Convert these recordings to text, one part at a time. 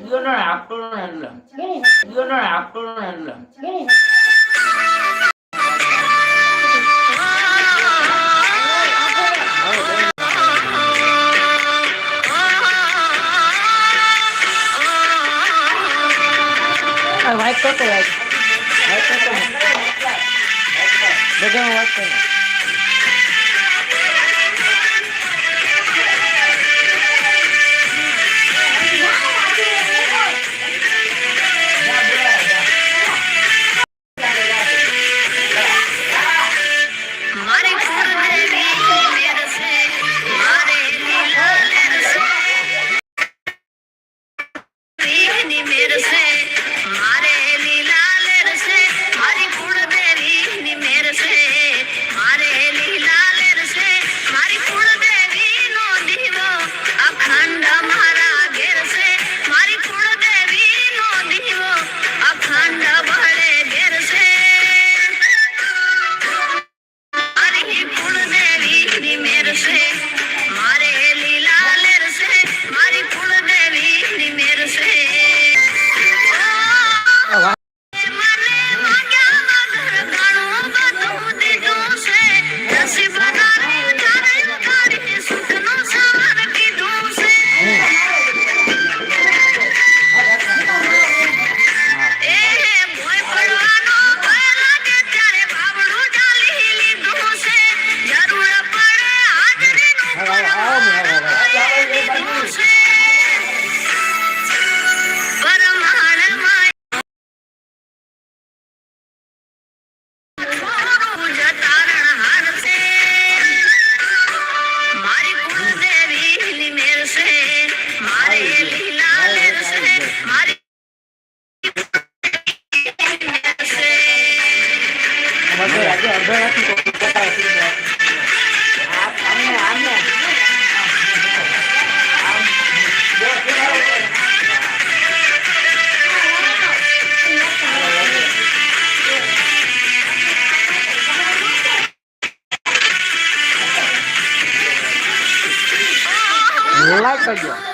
இதுன்னு ஆப்டர்னு இல்லை இதுன்னு ஆப்டர்னு இல்லை Vai tocar, vai tocar. Vai tocar. Vai tocar. Obrigado.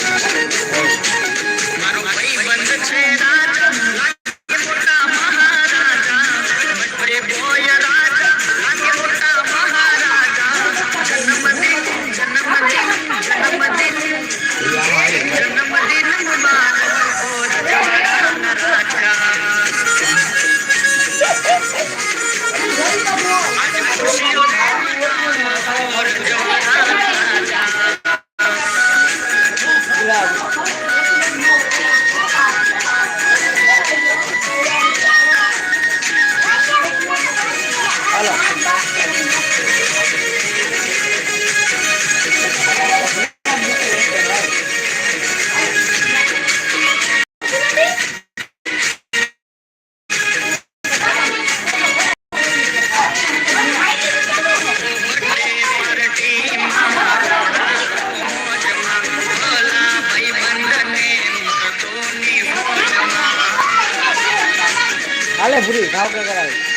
Grabe. Tapi, 个啥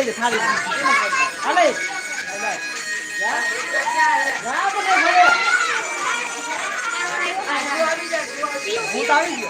લઈ થાળી હાલે. હું તો આવી ગયો.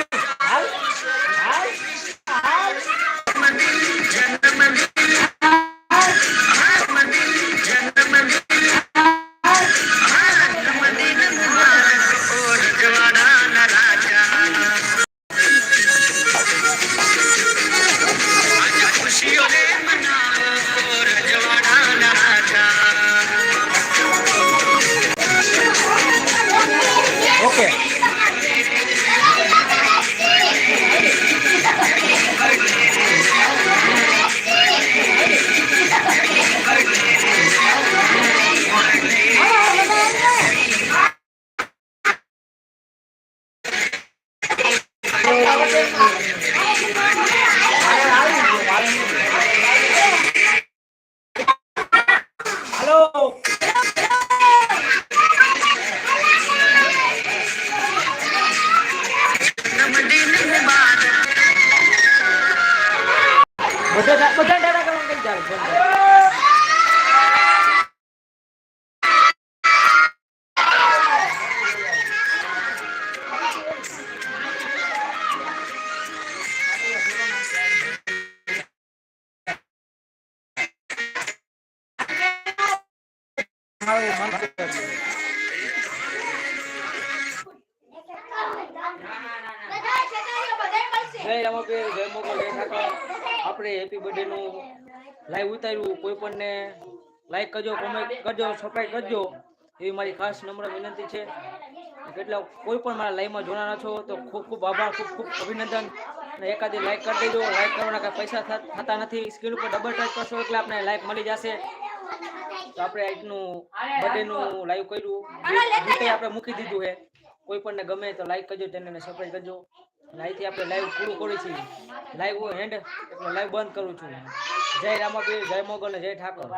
મારું મન આપણે હેપી બર્થડે નું લાઈવ ઉતાર્યું. કોઈ પણ ને લાઈક કરજો કોમેન્ટ કરજો સબસ્ક્રાઈબ કરજો. એવી મારી ખાસ નમ્ર વિનંતી છે. કેટલા કોઈ પણ મારા લાઈવમાં જોડાના છો, તો ખૂબ ખૂબ આભાર, ખૂબ ખૂબ અભિનંદન. અને એકાદી લાઈક કરી દેજો. લાઈક કરવાના કાંઈ પૈસા થતા નથી. સ્ક્રીન ઉપર ડબલ ટચ કરશો એટલે આપણે લાઈક મળી જશે. તો આપણે આજનું બર્થડે નું લાઈવ કર્યું. ગીતે આપણે મૂકી દીધું છે. કોઈ પણ ને ગમે તો લાઈક કરજો ચેનલને સબસ્ક્રાઈબ કરજો. અહીંથી આપણે લાઈવ પૂરું કરીએ છીએ. લાઈવ હેન્ડ એટલે લાઈવ બંધ કરું છું. જય રામાપીર જય મોગલ જય ઠાકોર.